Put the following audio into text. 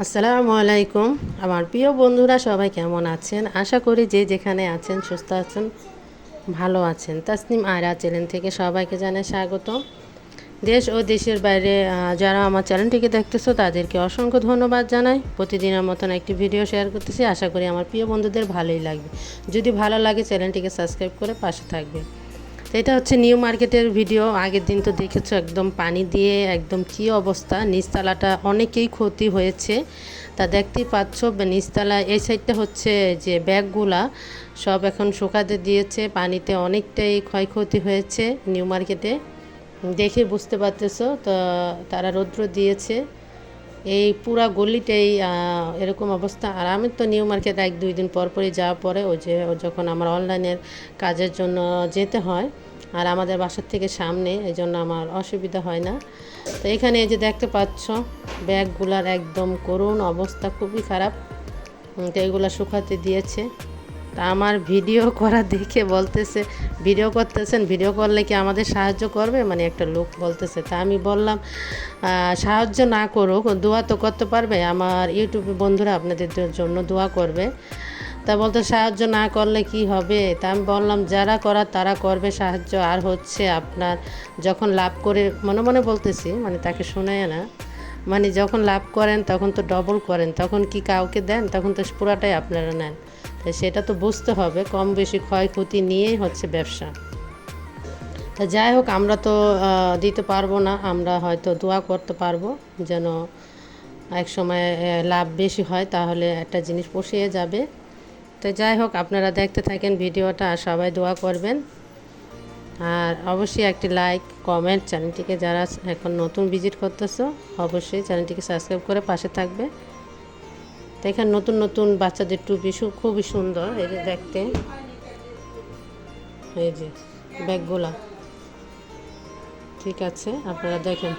আসসালামু আলাইকুম। আমার প্রিয় বন্ধুরা, সবাই কেমন আছেন? আশা করি যে যেখানে আছেন, সুস্থ আছেন, ভালো আছেন। তাসনিম আয়রা চ্যানেল থেকে সবাইকে জানাই স্বাগত দেশ ও দেশের বাইরে যারা আমার চ্যানেলটিকে দেখতেছো, তাদেরকে অসংখ্য ধন্যবাদ জানাই। প্রতিদিনের মতন একটি ভিডিও শেয়ার করতেছি। আশা করি আমার প্রিয় বন্ধুদের ভালোই লাগবে। যদি ভালো লাগে, চ্যানেলটিকে সাবস্ক্রাইব করে পাশে থাকবে এটা হচ্ছে নিউ মার্কেটের ভিডিও। আগের দিন তো দেখেছ একদম পানি দিয়ে একদম কী অবস্থা। নিচতলাটা অনেকেই ক্ষতি হয়েছে। তা দেখতেই পাচ্ছ নিচতলা এই সাইডটা হচ্ছে যে ব্যাগগুলা সব এখন শুকাতে দিয়েছে। পানিতে অনেকটাই ক্ষয়ক্ষতি হয়েছে নিউ মার্কেটে দেখে বুঝতে পারতেছো, তো তারা রৌদ্র দিয়েছে। এই পুরা গলিটাই এরকম অবস্থা। আর আমি তো নিউ মার্কেট এক, দুই দিন পর পরই যাওয়া পরে ওই যে যখন আমার অনলাইনের কাজের জন্য যেতে হয়, আর আমাদের বাসার থেকে সামনে, এই জন্য আমার অসুবিধা হয় না। তো এখানে এই যে দেখতে পাচ্ছ, ব্যাগগুলার একদম করুণ অবস্থা, খুবই খারাপ। তো এগুলো শুকাতে দিয়েছে। তা আমার ভিডিও করা দেখে বলতেছে, ভিডিও করতেছেন, ভিডিও করলে কি আমাদের সাহায্য করবে? মানে একটা লোক বলতেছে। তা আমি বললাম সাহায্য না করুক, দোয়া তো করতে পারবে। আমার ইউটিউবে বন্ধুরা আপনাদের জন্য দোয়া করবে। তা বলতে, সাহায্য না করলে কি হবে? তা আমি বললাম, যারা করার তারা করবে, সাহায্য আর হচ্ছে আপনার যখন লাভ করে, মনে মনে বলতেছি মানে তাকে শোনায় না। মানে যখন লাভ করেন, তখন তো ডবল করেন। তখন কি কাউকে দেন? তখন তো পুরাটাই আপনারা নেন। তাই সেটা তো বুঝতে হবে, কম বেশি ক্ষয়ক্ষতি নিয়েই হচ্ছে ব্যবসা। তা যাই হোক, আমরা তো দিতে পারব না, আমরা হয়তো দোয়া করতে পারব যেন এক সময় লাভ বেশি হয়, তাহলে একটা জিনিস পুষিয়ে যাবে। তো যাই হোক, আপনারা দেখতে থাকেন ভিডিওটা, আর সবাই দোয়া করবেন। আর অবশ্যই একটি লাইক, কমেন্ট চ্যানেলটিকে যারা এখন নতুন ভিজিট করতেছো, অবশ্যই চ্যানেলটিকে সাবস্ক্রাইব করে পাশে থাকবে। এখানে নতুন নতুন বাচ্চাদের টুপি খুবই সুন্দর, এই যে দেখতে। এই যে, ব্যাগগুলা। ঠিক আছে, আপনারা দেখেন।